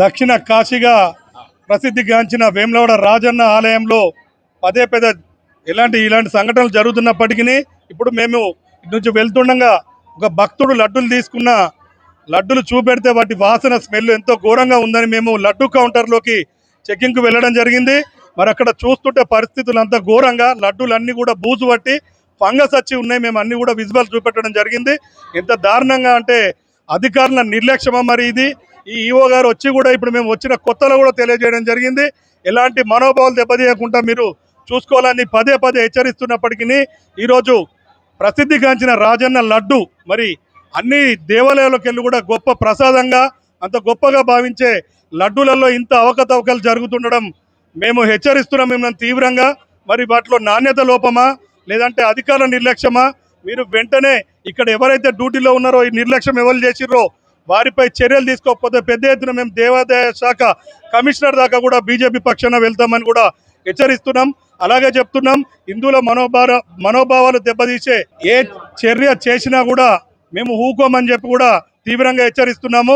దక్షిణ కాశీగా ప్రసిద్ధిగాంచిన వేములవాడ రాజన్న ఆలయంలో పదే పదే ఇలాంటి ఇలాంటి సంఘటనలు జరుగుతున్నప్పటికీ ఇప్పుడు మేము ఇటు నుంచి వెళ్తుండగా ఒక భక్తుడు లడ్డులు తీసుకున్న లడ్డులు చూపెడితే వాటి వాసన స్మెల్ ఎంతో ఘోరంగా ఉందని మేము లడ్డు కౌంటర్లోకి చెక్కింగ్కి వెళ్ళడం జరిగింది. మరి అక్కడ చూస్తుంటే పరిస్థితులు అంతా ఘోరంగా లడ్డూలన్నీ కూడా బూజు పట్టి ఫంగస్ వచ్చి ఉన్నాయి. మేము అన్నీ కూడా విజువల్ చూపెట్టడం జరిగింది. ఎంత దారుణంగా అంటే అధికారుల నిర్లక్ష్యమా మరి ఇది. ఈ ఈఓ గారు వచ్చి కూడా ఇప్పుడు మేము వచ్చిన కొత్తలో కూడా తెలియజేయడం జరిగింది. ఎలాంటి మనోభావాలు దెబ్బతీయకుండా మీరు చూసుకోవాలని పదే పదే హెచ్చరిస్తున్నప్పటికీ ఈరోజు ప్రసిద్ధిగాంచిన రాజన్న లడ్డు మరి అన్ని దేవాలయాలకు వెళ్ళి కూడా గొప్ప ప్రసాదంగా అంత గొప్పగా భావించే లడ్డూలలో ఇంత అవకతవకలు జరుగుతుండడం మేము హెచ్చరిస్తున్నాం మిమ్మల్ని తీవ్రంగా. మరి వాటిలో నాణ్యత లోపమా లేదంటే అధికార నిర్లక్ష్యమా? మీరు వెంటనే ఇక్కడ ఎవరైతే డ్యూటీలో ఉన్నారో ఈ నిర్లక్ష్యం ఎవరు చేసిర్రో వారిపై చర్యలు తీసుకోకపోతే పెద్ద ఎత్తున మేము దేవాదాయ శాఖ కమిషనర్ దాకా కూడా బీజేపీ పక్షాన వెళ్తామని కూడా హెచ్చరిస్తున్నాం. అలాగే చెప్తున్నాం హిందువుల మనోభావ మనోభావాలు దెబ్బతీసే ఏ చర్య చేసినా కూడా మేము ఊకోమని చెప్పి కూడా తీవ్రంగా హెచ్చరిస్తున్నాము.